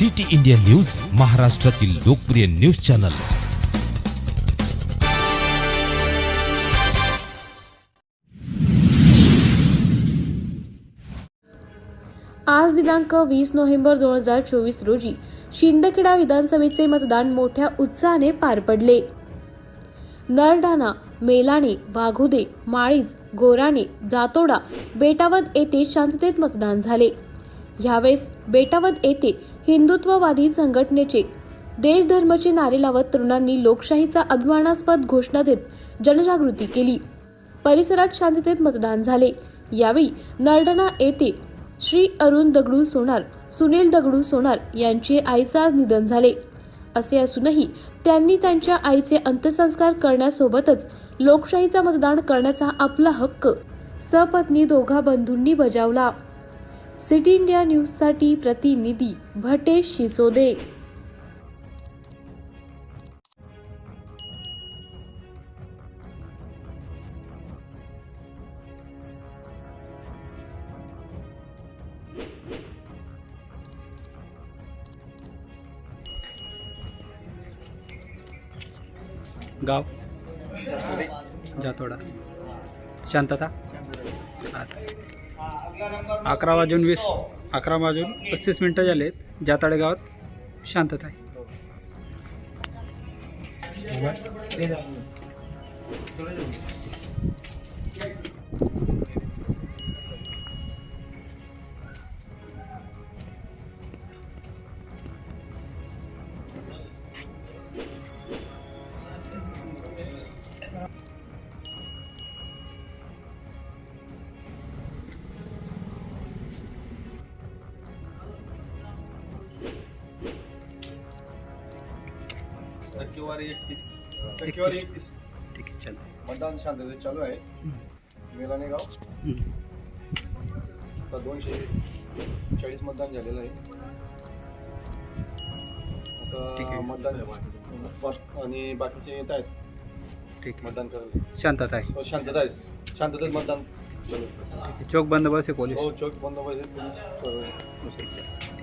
City India news महाराष्ट्रातील लोकप्रिय news channel. आज दिनांक वीस नोव्हेंबर दोन हजार चोवीस रोजी शिंदखेडा विधानसभेचे मतदान मोठ्या उत्साहाने पार पडले. नरडाणा मेलाणे वाघुदे माळीज गोराणे जातोडा बेटावद येथे शांततेत मतदान झाले. यावेळेस बेटावद येथे हिंदुत्ववादी संघटनेचे देशधर्मची नारे लावत तरुणांनी लोकशाहीचा अभिमानास्पद घोषणा देत जनजागृती केली. परिसरात शांततेत मतदान झाले. यावेळी नरडणा येथे श्री अरुण दगडू सोनार सुनील दगडू सोनार यांचे आईचे आज निधन झाले. असे असूनही त्यांनी त्यांच्या आईचे अंत्यसंस्कार करण्यासोबतच लोकशाहीचा मतदान करण्याचा आपला हक्क सपत्नी दोघा बंधूंनी बजावला. सिटी इंडिया न्यूजसाठी प्रतिनिधी भटेश शिसोदे. गाव? जातोडा शांतता? अकरा वाजून वीस अकरा वाजून पस्तीस मिनटं झालेत. जाताडे गावात शांतता आहे टक्केवारी एकतीस. टक्केवारी एकतीस. ठीक आहे चालतं मतदान शांततेत चालू आहे मेलाने गाव हम्म. आता दोनशे चाळीस मतदान झालेलं आहे. ठीक आहे. मतदान बा- आणि बाकीचे येत आहेत. ठीक आहे. मतदान करायला. शांतता आहे. हो, शांतता आहे. शांततेत मतदान. चालू. आहे. ठीक आहे. चोख बंदोबस्त आहे पोलीस. हो चौक बंदोबस्त आहे, पोलीस. सर्व ठीक आहे.